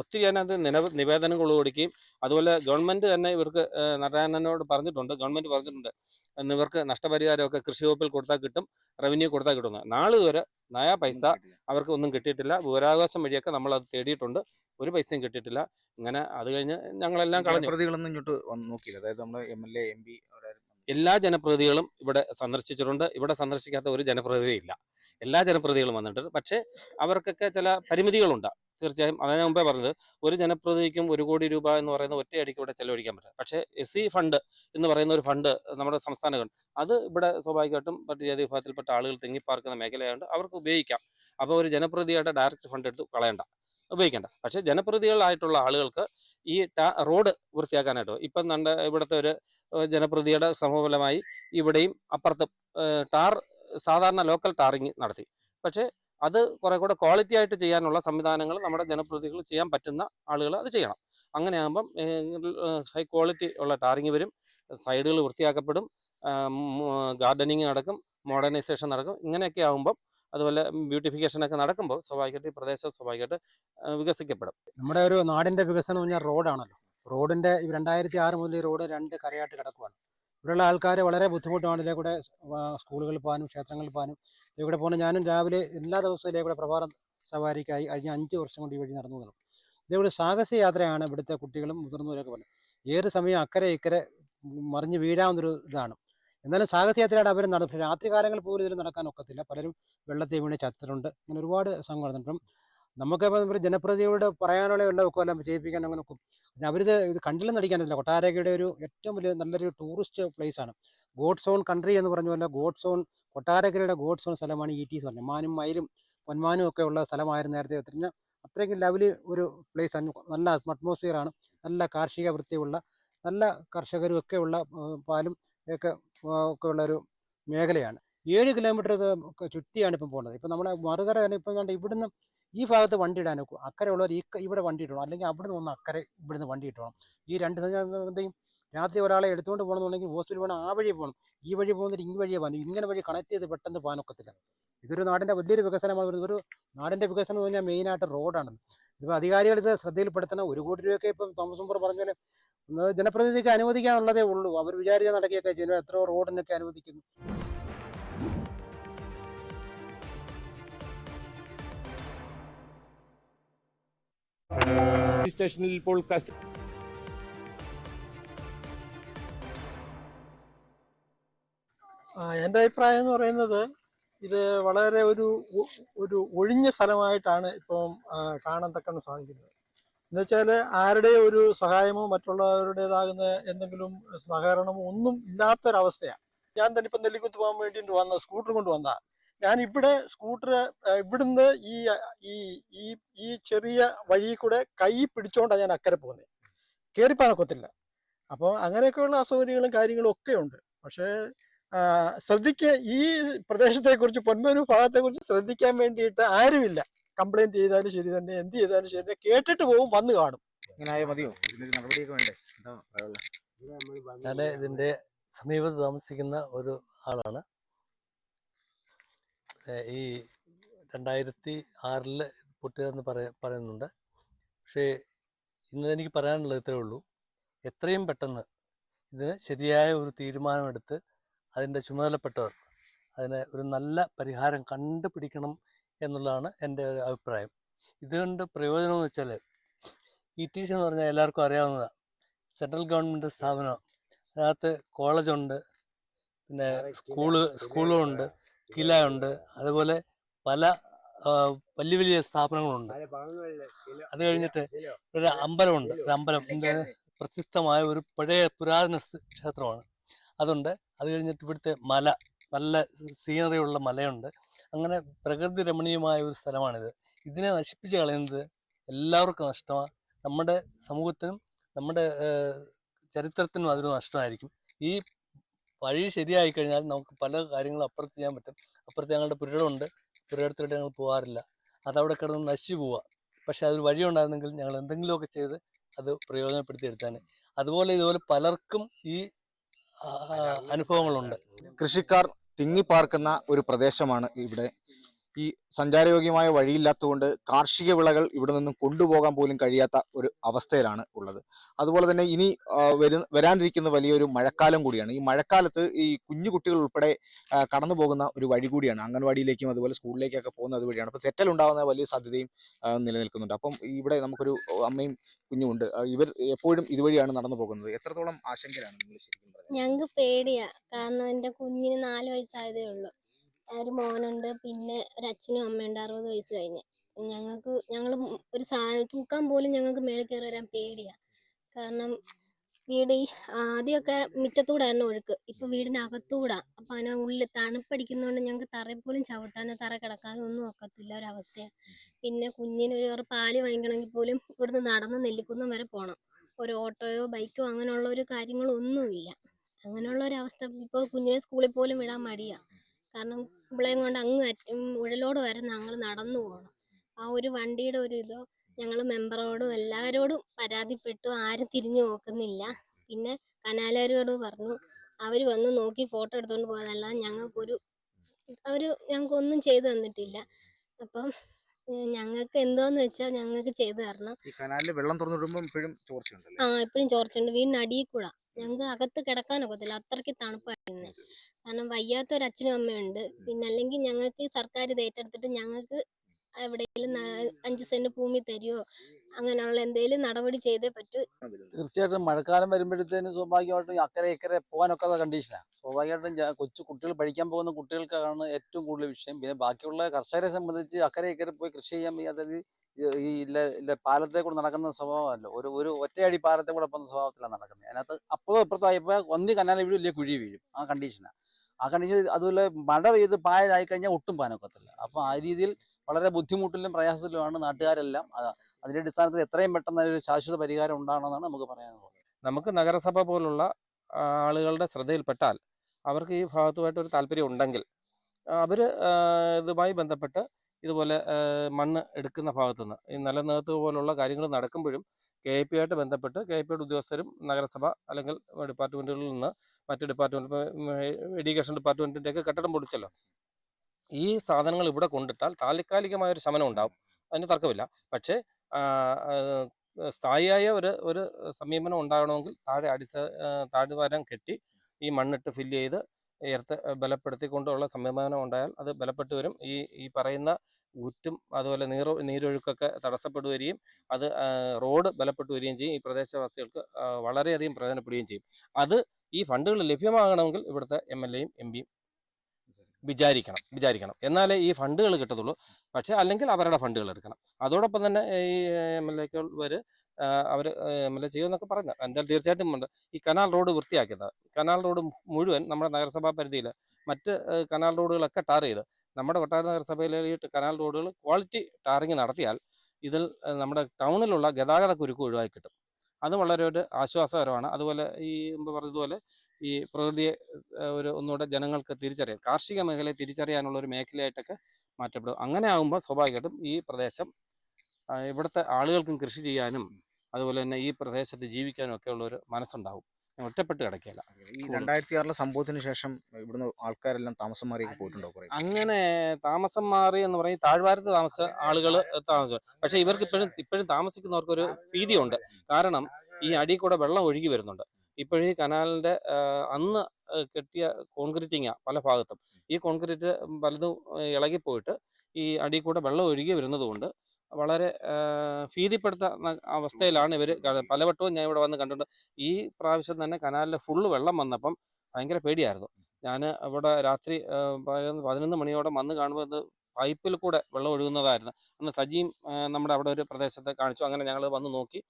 ഒത്തിരി അതിനകത്ത് നിലവ് നിവേദനങ്ങൾ കൊടുക്കുകയും അതുപോലെ ഗവൺമെന്റ് തന്നെ ഇവർക്ക് നാരായണനോട് പറഞ്ഞിട്ടുണ്ട് ഗവൺമെന്റ് പറഞ്ഞിട്ടുണ്ട് ഇവർക്ക് നഷ്ടപരിഹാരമൊക്കെ കൃഷി വകുപ്പിൽ കൊടുത്താൽ കിട്ടും റവന്യൂ കൊടുത്താൽ കിട്ടുന്നത് നാളെ വരെ നയാ പൈസ അവർക്ക് ഒന്നും കിട്ടിയിട്ടില്ല. വിവരാവകാശം വഴിയൊക്കെ നമ്മൾ അത് തേടിയിട്ടുണ്ട്. ഒരു പൈസയും കിട്ടിയിട്ടില്ല. ഇങ്ങനെ അത് കഴിഞ്ഞ് ഞങ്ങളെല്ലാം കളഞ്ഞു. പ്രതികളൊന്നും ഇങ്ങോട്ട് നോക്കിയില്ല. അതായത് നമ്മുടെ M L A M P എല്ലാ ജനപ്രതികളും ഇവിടെ സന്ദർശിച്ചിട്ടുണ്ട്. ഇവിടെ സന്ദർശിക്കാത്ത ഒരു ജനപ്രതിനിധി ഇല്ല. എല്ലാ ജനപ്രതികളും വന്നിട്ടുണ്ട് പക്ഷേ അവർക്കൊക്കെ ചില പരിമിതികളുണ്ട്. തീർച്ചയായും അതിന് മുമ്പേ പറഞ്ഞത് ഒരു ജനപ്രതിനിധിക്കും ഒരു കോടി രൂപ എന്ന് പറയുന്ന ഒറ്റയടിക്ക് ഇവിടെ ചെലവഴിക്കാൻ പറ്റില്ല. പക്ഷേ എസ് സി ഫണ്ട് എന്ന് പറയുന്ന ഒരു ഫണ്ട് നമ്മുടെ സംസ്ഥാനങ്ങൾ അത് ഇവിടെ സ്വാഭാവികമായിട്ടും പട്ടികജാതി വിഭാഗത്തിൽപ്പെട്ട ആളുകൾ തിങ്ങിപ്പാർക്കുന്ന മേഖലയായതുകൊണ്ട് അവർക്ക് ഉപയോഗിക്കാം. അപ്പോൾ ഒരു ജനപ്രതിയുടെ ഡയറക്റ്റ് ഫണ്ട് എടുത്ത് കളയണ്ട. ഉപയോഗിക്കേണ്ട. പക്ഷേ ജനപ്രതികളായിട്ടുള്ള ആളുകൾക്ക് ഈ റോഡ് വൃത്തിയാക്കാനായിട്ട് ഇപ്പം നമ്മുടെ ഇവിടുത്തെ ഒരു ജനപ്രതിയുടെ സമഫലമായി ഇവിടെയും അപ്പുറത്തും ടാർ സാധാരണ ലോക്കൽ ടാറിങ് നടത്തി. പക്ഷേ അത് കുറെ കൂടെ ക്വാളിറ്റി ആയിട്ട് ചെയ്യാനുള്ള സംവിധാനങ്ങൾ നമ്മുടെ ജനപ്രതിനിധികൾ ചെയ്യാൻ പറ്റുന്ന ആളുകൾ അത് ചെയ്യണം. അങ്ങനെയാകുമ്പം ഹൈ ക്വാളിറ്റി ഉള്ള ടാറിങ് വരും സൈഡുകൾ വൃത്തിയാക്കപ്പെടും ഗാർഡനിങ് നടക്കും മോഡേണൈസേഷൻ നടക്കും ഇങ്ങനെയൊക്കെ ആകുമ്പം അതുപോലെ ബ്യൂട്ടിഫിക്കേഷൻ ഒക്കെ നടക്കുമ്പോൾ സ്വാഭാവികമായിട്ട് ഈ പ്രദേശം സ്വാഭാവികമായിട്ട് വികസിക്കപ്പെടും. നമ്മുടെ ഒരു നാടിന്റെ വികസനം പറഞ്ഞാൽ റോഡാണല്ലോ. റോഡിന്റെ രണ്ടായിരത്തി ആറ് മുതൽ ഈ റോഡ് രണ്ട് കരയായിട്ട് കിടക്കുവാണ്. ഇവിടെയുള്ള ആൾക്കാർ വളരെ ബുദ്ധിമുട്ടാണ് ഇതിലെ കൂടെ സ്കൂളുകളിൽ പോകാനും ക്ഷേത്രങ്ങളിൽ പോകാനും. ഇവിടെ പോകുന്ന ഞാനും രാവിലെ എല്ലാ ദിവസവും ഇതിലെ കൂടെ പ്രഭാത സവാരിക്കായി കഴിഞ്ഞ അഞ്ച് വർഷം കൊണ്ട് ഈ വഴി നടന്നു പോകുന്നു ഇതേപോലെ സാഹസ യാത്രയാണ് ഇവിടുത്തെ കുട്ടികളും മുതിർന്നവരൊക്കെ പറഞ്ഞത്. ഏത് സമയം അക്കരെ ഇക്കരെ മറിഞ്ഞ് വീഴാവുന്നൊരു ഇതാണ്. എന്നാലും സാഹസയാത്രയുടെ അവർ നടന്നു. പക്ഷേ രാത്രി കാലങ്ങളിൽ പോലും ഇതിൽ നടക്കാൻ ഒക്കത്തില്ല. പലരും വെള്ളത്തിൽ വീണ് ചത്തിട്ടുണ്ട്. അങ്ങനെ ഒരുപാട് സംഘടന ഇപ്പം നമുക്കിപ്പോൾ ജനപ്രതിയോട് പറയാനുള്ള വെള്ളമൊക്കെ എല്ലാം ചെയ്യിപ്പിക്കാൻ അങ്ങനെ നോക്കും അവരിത് ഇത് കണ്ടില്ലെന്ന് നടിക്കാനില്ല കൊട്ടാരക്കയുടെ ഒരു ഏറ്റവും വലിയ നല്ലൊരു ടൂറിസ്റ്റ് പ്ലേസ് ആണ് ഗോഡ് സോൺ കൺട്രി എന്ന് പറഞ്ഞ പോലെ ഗോഡ് സോൺ കൊട്ടാരക്കരയുടെ ഗോഡ് സോൺ സ്ഥലമാണ് ഈ ടി പറഞ്ഞത്. മാനും മയിലും പൊന്മാനും ഒക്കെ ഉള്ള സ്ഥലമായിരുന്നു നേരത്തെ ഒത്തിരി അത്രയ്ക്കും ലെവൽ ഒരു പ്ലേസ് ആണ് നല്ല അറ്റ്മോസ്ഫിയർ ആണ് നല്ല കാർഷിക വൃത്തിയുള്ള നല്ല കർഷകരും ഒക്കെ ഉള്ള പാലും ഒക്കെ ഒക്കെ ഉള്ളൊരു മേഖലയാണ്. ഏഴ് കിലോമീറ്റർ ചുറ്റിയാണ് ഇപ്പം പോകുന്നത് ഇപ്പം നമ്മുടെ മറുകര തന്നെ ഇപ്പം കണ്ട ഇവിടുന്ന് ഈ ഭാഗത്ത് വണ്ടി ഇടാൻ നോക്കും അക്കരെ ഉള്ളവർ ഈ ഇവിടെ വണ്ടി ഇടണം. അല്ലെങ്കിൽ അവിടെ ഒന്ന് അക്കരെ ഇവിടുന്ന് വണ്ടി ഇട്ടണം. ഈ രണ്ട് എന്തെങ്കിലും രാത്രി ഒരാളെ എടുത്തുകൊണ്ട് പോകണമെന്നുണ്ടെങ്കിൽ ഹോസ്പിറ്റൽ വേണം ആ വഴി പോകണം ഈ വഴി പോകുന്നിട്ട് ഈ വഴിയെ പോകാൻ. ഇങ്ങനെ വഴി കണക്ട് ചെയ്ത് പെട്ടെന്ന് പോകാനൊക്കത്തില്ല ഇതൊരു നാടിന്റെ വലിയൊരു വികസനമാണ്. വരുന്നത്. ഒരു നാടിന്റെ വികസനം എന്ന് പറഞ്ഞാൽ മെയിനായിട്ട് റോഡാണ് ഇപ്പോൾ അധികാരികൾ ഇത് ശ്രദ്ധയിൽപ്പെടുത്തണം. ഒരു കോടി രൂപയൊക്കെ ഇപ്പം തോമസ് മുമ്പർ പറഞ്ഞ പോലെ ഒന്ന് ജനപ്രതിനിധിക്ക് അനുവദിക്കാനുള്ളതേ ഉള്ളൂ. അവർ വിചാരിച്ച നടക്കിയൊക്കെ ജനം എത്ര റോഡിനൊക്കെ അനുവദിക്കുന്നു. സ്റ്റേഷനിൽ ഇപ്പോൾ കസ്റ്റ ആ, എന്റെ അഭിപ്രായം എന്ന് പറയുന്നത് ഇത് വളരെ ഒരു ഒരു ഒഴിഞ്ഞ സ്ഥലമായിട്ടാണ് ഇപ്പം കാണാൻ തക്കണം സാധിക്കുന്നത്. എന്ന് വെച്ചാൽ ആരുടെ ഒരു സഹായമോ മറ്റുള്ളവരുടേതാകുന്ന എന്തെങ്കിലും സഹകരണമോ ഒന്നും ഇല്ലാത്തൊരവസ്ഥയാണ്. ഞാൻ തന്നെ ഇപ്പം നെല്ലിക്കുത്ത് പോകാൻ വേണ്ടിയിട്ട് വന്ന സ്കൂട്ടർ കൊണ്ട് വന്ന. ഞാൻ ഇവിടെ സ്കൂട്ടർ ഇവിടുന്ന് ഈ ഈ ഈ ചെറിയ വഴി കൂടെ കൈ പിടിച്ചോണ്ടാണ് ഞാൻ അക്കരെ പോകുന്നത് കയറിപ്പാനൊക്കത്തില്ല അപ്പോൾ അങ്ങനെയൊക്കെയുള്ള അസൗകര്യങ്ങളും കാര്യങ്ങളും ഒക്കെ ഉണ്ട്. പക്ഷേ ശ്രദ്ധിക്കുക ശ്രദ്ധിക്ക ഈ പ്രദേശത്തെക്കുറിച്ച് പൊന്മനു ഭാഗത്തെക്കുറിച്ച് ശ്രദ്ധിക്കാൻ വേണ്ടിയിട്ട് ആരുമില്ല. കംപ്ലൈന്റ് ചെയ്താലും ശരി തന്നെ എന്ത് ചെയ്താലും ശരി തന്നെ കേട്ടിട്ട് പോകും വന്ന് കാണും. ഇങ്ങനെ മതിയോ? നടപടിയൊക്കെ വേണ്ടേ? ഞാൻ ഇതിന്റെ സമീപത്ത് താമസിക്കുന്ന ഒരു ആളാണ്. ഈ രണ്ടായിരത്തി ആറിൽ പൊട്ടിയതെന്ന് പറയ പറയുന്നുണ്ട്. പക്ഷേ ഇന്ന് എനിക്ക് പറയാനുള്ളത് ഇത്രയേ ഉള്ളൂ. എത്രയും പെട്ടെന്ന് ഇതിന് ശരിയായ ഒരു തീരുമാനമെടുത്ത് അതിന്റെ ചുമതലപ്പെട്ടവർ അതിന് ഒരു നല്ല പരിഹാരം കണ്ടുപിടിക്കണം എന്നുള്ളതാണ് എന്റെ ഒരു അഭിപ്രായം. ഇതുകൊണ്ട് പ്രയോജനം എന്ന് വെച്ചാൽ ഇ ടി സി എന്ന് പറഞ്ഞാൽ എല്ലാവർക്കും അറിയാവുന്നതാണ് സെൻട്രൽ ഗവൺമെന്റ് സ്ഥാപനം. അതിനകത്ത് കോളേജുണ്ട്. പിന്നെ സ്കൂൾ ഉണ്ട്. കില ഉണ്ട് അതുപോലെ പല വലിയ വലിയ സ്ഥാപനങ്ങളുണ്ട്. അത് കഴിഞ്ഞിട്ട് ഒരു അമ്പലമുണ്ട്. ഒരു അമ്പലം. പ്രസിദ്ധമായ ഒരു പഴയ പുരാതന ക്ഷേത്രമാണ്. അതുണ്ട്. അത് കഴിഞ്ഞിട്ട് ഇവിടുത്തെ മല. നല്ല സീനറിയുള്ള ഉള്ള മലയുണ്ട്. അങ്ങനെ പ്രകൃതി രമണീയമായ ഒരു സ്ഥലമാണിത്. ഇതിനെ നശിപ്പിച്ച് കളയുന്നത് എല്ലാവർക്കും നഷ്ടമാണ് നമ്മുടെ സമൂഹത്തിനും നമ്മുടെ ചരിത്രത്തിനും അതൊരു നഷ്ടമായിരിക്കും. ഈ വഴി ശരിയായി കഴിഞ്ഞാൽ നമുക്ക് പല കാര്യങ്ങളും അപ്പുറത്ത് ചെയ്യാൻ പറ്റും. അപ്പുറത്ത് ഞങ്ങളുടെ പുരടമുണ്ട് പുരയിടത്തിലോട്ട് ഞങ്ങൾ പോകാറില്ല അതവിടെ കിടന്ന് നശിച്ചു പോവുക പക്ഷെ അതൊരു വഴി ഉണ്ടായിരുന്നെങ്കിൽ ഞങ്ങൾ എന്തെങ്കിലുമൊക്കെ ചെയ്ത് അത് പ്രയോജനപ്പെടുത്തി പ്രയോജനപ്പെടുത്തിയെടുത്താൻ അതുപോലെ ഇതുപോലെ പലർക്കും ഈ അനുഭവങ്ങളുണ്ട്. കൃഷിക്കാർ തിങ്ങിപ്പാർക്കുന്ന ഒരു പ്രദേശമാണ് ഇവിടെ. ഈ സഞ്ചാരയോഗ്യമായ വഴിയില്ലാത്തതുകൊണ്ട് കാർഷിക വിളകൾ ഇവിടെ നിന്നും കൊണ്ടുപോകാൻ പോലും കഴിയാത്ത ഒരു അവസ്ഥയിലാണ് ഉള്ളത്. അതുപോലെ തന്നെ ഇനി വരു വരാനിരിക്കുന്ന വലിയൊരു മഴക്കാലം കൂടിയാണ്. ഈ മഴക്കാലത്ത് ഈ കുഞ്ഞു കുട്ടികൾ ഉൾപ്പെടെ കടന്നു പോകുന്ന ഒരു വഴി കൂടിയാണ്. അംഗൻവാടിയിലേക്കും അതുപോലെ സ്കൂളിലേക്കൊക്കെ പോകുന്ന അതുവഴിയാണ് അപ്പോൾ തെറ്റലുണ്ടാകുന്ന വലിയ സാധ്യതയും നിലനിൽക്കുന്നുണ്ട്. അപ്പം ഇവിടെ നമുക്കൊരു അമ്മയും കുഞ്ഞുമുണ്ട്. ഇവർ എപ്പോഴും ഇതുവഴിയാണ് നടന്നു പോകുന്നത് എത്രത്തോളം ആശങ്കയാണ് നിങ്ങൾ ശരിക്കും ഞങ്ങൾക്ക് പേടിയാ. കാരണം എന്റെ കുഞ്ഞിന് നാല് വയസ്സായതേ ഉള്ളൂ. ഒരു മോനുണ്ട്. പിന്നെ ഒരു അച്ഛനും അമ്മയുണ്ട് അറുപത് വയസ്സ് കഴിഞ്ഞ്. ഞങ്ങൾക്ക് ഞങ്ങൾ ഒരു സാധനം തൂക്കാൻ പോലും ഞങ്ങൾക്ക് മേളിൽ കയറി വരാൻ പേടിയാ. കാരണം വീട് ഈ ആദ്യമൊക്കെ മുറ്റത്തൂടായിരുന്നു ഒഴുക്ക്. ഇപ്പൊ വീടിനകത്തൂടാ. അപ്പൊ അതിന് ഉള്ളിൽ തണുപ്പടിക്കുന്നതുകൊണ്ട് ഞങ്ങൾക്ക് തറയിൽ പോലും ചവിട്ടാനോ തറ കിടക്കാനോ ഒന്നും ഒക്കത്തില്ല ഒരവസ്ഥയാണ് പിന്നെ കുഞ്ഞിന് ഒരു പാൽ വാങ്ങിക്കണമെങ്കിൽ പോലും ഇവിടുന്ന് നടന്ന് നെല്ലിക്കുന്നം വരെ പോകണം ഒരു ഓട്ടോയോ ബൈക്കോ അങ്ങനെയുള്ള ഒരു കാര്യങ്ങളൊന്നുമില്ല അങ്ങനെയുള്ള ഒരു അവസ്ഥ ഇപ്പോൾ കുഞ്ഞിനെ സ്കൂളിൽ പോലും വിടാൻ മടിയാ. കാരണം പിള്ളേരും കൊണ്ട് അങ്ങ് ഉഴലോട് വരെ ഞങ്ങൾ നടന്നു പോകണം ആ ഒരു വണ്ടിയുടെ ഒരു ഇതോ ഞങ്ങൾ മെമ്പറോടും എല്ലാവരോടും പരാതിപ്പെട്ടു. ആരും തിരിഞ്ഞു നോക്കുന്നില്ല. പിന്നെ കനാലുകാരോട് പറഞ്ഞു അവർ വന്ന് നോക്കി ഫോട്ടോ എടുത്തുകൊണ്ട് പോയതല്ല ഞങ്ങൾക്കൊരു അവർ ഞങ്ങൾക്കൊന്നും ചെയ്തു തന്നിട്ടില്ല. അപ്പം ഞങ്ങൾക്ക് എന്തോന്ന് വെച്ചാൽ ഞങ്ങൾക്ക് ചെയ്തു തരണം. ഈ കനാലിൽ വെള്ളം തുറന്നു വിടുമ്പോൾ ഇപ്പോഴും ചോർച്ചയുണ്ടല്ലേ? ആ എപ്പോഴും ചോർച്ചയുണ്ട്. വീടിന് അടിയിൽ കൂടാ. ഞങ്ങൾക്ക് അകത്ത് കിടക്കാനൊക്കത്തില്ല അത്രയ്ക്ക് തണുപ്പായിരുന്നു. കാരണം വയ്യാത്ത ഒരു അച്ഛനും അമ്മയുണ്ട് പിന്നെ അല്ലെങ്കിൽ ഞങ്ങൾക്ക് സർക്കാർ ഇത് ഏറ്റെടുത്തിട്ട് ഞങ്ങൾക്ക് എവിടെയെങ്കിലും അഞ്ച് സെന്റ് ഭൂമി തരുമോ അങ്ങനെയുള്ള എന്തെങ്കിലും നടപടി ചെയ്തേ പറ്റൂ. തീർച്ചയായിട്ടും മഴക്കാലം വരുമ്പോഴത്തേനും സ്വാഭാവികമായിട്ടും അക്കരെ ഇക്കരെ പോകാനൊക്കെ കണ്ടീഷനാണ് സ്വാഭാവികമായിട്ടും കൊച്ചു കുട്ടികൾ പഠിക്കാൻ പോകുന്ന കുട്ടികൾക്കാണ് ഏറ്റവും കൂടുതൽ വിഷയം. പിന്നെ ബാക്കിയുള്ള കർഷകരെ സംബന്ധിച്ച് അക്കരെ ഇക്കരെ പോയി കൃഷി ചെയ്യാൻ അതായത് ഈ- ഈ ഇല്ല ഇല്ല പാലത്തെ കൂടെ നടക്കുന്ന സ്വഭാവമല്ല. ഒരു ഒരു ഒറ്റയടി പാലത്തെ കൂടെ പോകുന്ന സ്വഭാവത്തിലാണ് നടക്കുന്നത്. അതിനകത്ത് അപ്പോഴും ഇപ്പുറത്തും ആയപ്പോൾ ഒന്നി കനാൽ വീഴും ഇല്ലേ കുഴി വീഴും. ആ കണ്ടീഷനാണ് ആ. കണ്ടീഷൻ അതുപോലെ മഴ പെയ്ത് പായലായി കഴിഞ്ഞാൽ ഒട്ടും പാനൊക്കത്തില്ല. അപ്പോൾ ആ രീതിയിൽ വളരെ ബുദ്ധിമുട്ടിലും പ്രയാസത്തിലുമാണ് നാട്ടുകാരെല്ലാം. അത് അതിന്റെ അടിസ്ഥാനത്തിൽ എത്രയും പെട്ടെന്ന് ഒരു ശാശ്വത പരിഹാരം ഉണ്ടാകണമെന്നാണ് നമുക്ക് പറയാനുള്ളത്. നമുക്ക് നഗരസഭ പോലുള്ള ആളുകളുടെ ശ്രദ്ധയിൽപ്പെട്ടാൽ അവർക്ക് ഈ ഭാഗത്തുമായിട്ട് ഒരു താല്പര്യം ഉണ്ടെങ്കിൽ അവർ ഇതുമായി ബന്ധപ്പെട്ട് ഇതുപോലെ മണ്ണ് എടുക്കുന്ന ഭാഗത്തുനിന്ന് ഈ നിലനിർത്തുക പോലുള്ള കാര്യങ്ങൾ നടക്കുമ്പോഴും കെ ഐ പി ആയിട്ട് ബന്ധപ്പെട്ട് കെ ഐ പിയുടെ ഉദ്യോഗസ്ഥരും നഗരസഭ അല്ലെങ്കിൽ ഡിപ്പാർട്ട്മെന്റുകളിൽ നിന്ന് മറ്റ് ഡിപ്പാർട്ട്മെന്റ് എഡ്യൂക്കേഷൻ ഡിപ്പാർട്ട്മെന്റിന്റെ ഒക്കെ കെട്ടിടം പൊടിച്ചല്ലോ ഈ സാധനങ്ങൾ ഇവിടെ കൊണ്ടിട്ടാൽ താൽക്കാലികമായ ഒരു ശമനം ഉണ്ടാവും. അതിന് തർക്കമില്ല. പക്ഷേ സ്ഥായിയായ ഒരു ഒരു സമീപനം ഉണ്ടാകണമെങ്കിൽ താഴെ അടിസ താഴ്വാരം കെട്ടി ഈ മണ്ണിട്ട് ഫില്ല് ചെയ്ത് ഉയർത്ത് ബലപ്പെടുത്തിക്കൊണ്ടുള്ള സമീപനം ഉണ്ടായാൽ അത് ബലപ്പെട്ടു വരും. ഈ ഈ പറയുന്ന ഊറ്റും അതുപോലെ നീറോ നീരൊഴുക്കൊക്കെ തടസ്സപ്പെടുകയും അത് റോഡ് ബലപ്പെട്ടു വരികയും ചെയ്യും. ഈ പ്രദേശവാസികൾക്ക് വളരെയധികം പ്രയോജനപ്പെടുകയും ചെയ്യും. അത് ഈ ഫണ്ടുകൾ ലഭ്യമാകണമെങ്കിൽ ഇവിടുത്തെ എം എൽ എയും എം പിയും വിചാരിക്കണം വിചാരിക്കണം. എന്നാലേ ഈ ഫണ്ടുകൾ കിട്ടത്തുള്ളൂ. പക്ഷേ അല്ലെങ്കിൽ അവരുടെ ഫണ്ടുകൾ എടുക്കണം. അതോടൊപ്പം തന്നെ ഈ എം എൽ എക്കൾ വരെ അവർ എം എൽ എ ചെയ്യുമെന്നൊക്കെ പറഞ്ഞു. എന്തായാലും തീർച്ചയായിട്ടും ഉണ്ട്. ഈ കനാൽ റോഡ് വൃത്തിയാക്കിയത് കനാൽ റോഡ് മുഴുവൻ നമ്മുടെ നഗരസഭാ പരിധിയിൽ മറ്റ് കനാൽ റോഡുകളൊക്കെ ടാർ ചെയ്ത് നമ്മുടെ കൊട്ടാര നഗരസഭയിലെ ഈ കനാൽ റോഡുകൾ ക്വാളിറ്റി ടാറിങ് നടത്തിയാൽ ഇതിൽ നമ്മുടെ ടൗണിലുള്ള ഗതാഗത കുരുക്ക് ഒഴിവാക്കി കിട്ടും. അത് വളരെ ഒരു ആശ്വാസകരമാണ്. അതുപോലെ ഈ മുമ്പ് പറഞ്ഞതുപോലെ ഈ പ്രകൃതിയെ ഒരു ഒന്നുകൂടെ ജനങ്ങൾക്ക് തിരിച്ചറിയാൻ കാർഷിക മേഖലയെ തിരിച്ചറിയാനുള്ള ഒരു മേഖലയായിട്ടൊക്കെ മാറ്റപ്പെടും. അങ്ങനെ ആകുമ്പോൾ സ്വാഭാവികമായിട്ടും ഈ പ്രദേശം ഇവിടുത്തെ ആളുകൾക്കും കൃഷി ചെയ്യാനും അതുപോലെ തന്നെ ഈ പ്രദേശത്ത് ജീവിക്കാനും ഒക്കെ ഉള്ള ഒരു മനസ്സുണ്ടാവും ഒറ്റപ്പെട്ട് കിടക്കില്ല ഈ രണ്ടായിരത്തി ആറിലെ സംഭവത്തിന് ശേഷം ഇവിടുന്ന് ആൾക്കാരെല്ലാം താമസം മാറി പോയിട്ടുണ്ടോ അങ്ങനെ താമസം മാറി എന്ന് പറഞ്ഞാൽ താഴ്വാരത്ത് താമസ ആളുകൾ താമസിച്ചു. പക്ഷേ ഇവർക്ക് ഇപ്പോഴും ഇപ്പോഴും താമസിക്കുന്നവർക്ക് ഒരു ഭീതിയുണ്ട്. കാരണം ഈ അടിയിൽ കൂടെ വെള്ളം ഒഴുകി വരുന്നുണ്ട്. ഇപ്പോഴീ കനാലിന്റെ ആ, അന്ന് കെട്ടിയ കോൺക്രീറ്റിംഗ പല ഭാഗത്തും. ഈ കോൺക്രീറ്റ് പലതും ഇളകി ഇളകിപ്പോയിട്ട് ഈ അടിയിൽ കൂടെ വെള്ളം ഒഴുകി വരുന്നതുകൊണ്ട് വളരെ ഭീതിപ്പെടുത്തുന്ന അവസ്ഥയിലാണ് ഇവർ പലവട്ടവും ഞാൻ ഇവിടെ വന്ന് കണ്ടിട്ടുണ്ട്. ഈ പ്രാവശ്യം തന്നെ കനാലിൽ ഫുള്ള് വെള്ളം വന്നപ്പം ഭയങ്കര പേടിയായിരുന്നു. ഞാൻ ഇവിടെ രാത്രി പതിനൊന്ന് മണിയോടെ വന്ന് കാണുമ്പോൾ ഇത് പൈപ്പിൽ കൂടെ വെള്ളം ഒഴുകുന്നതായിരുന്നു. അന്ന് സജീം നമ്മുടെ അവിടെ ഒരു പ്രദേശത്തെ കാണിച്ചു. അങ്ങനെ ഞങ്ങൾ വന്ന് നോക്കി.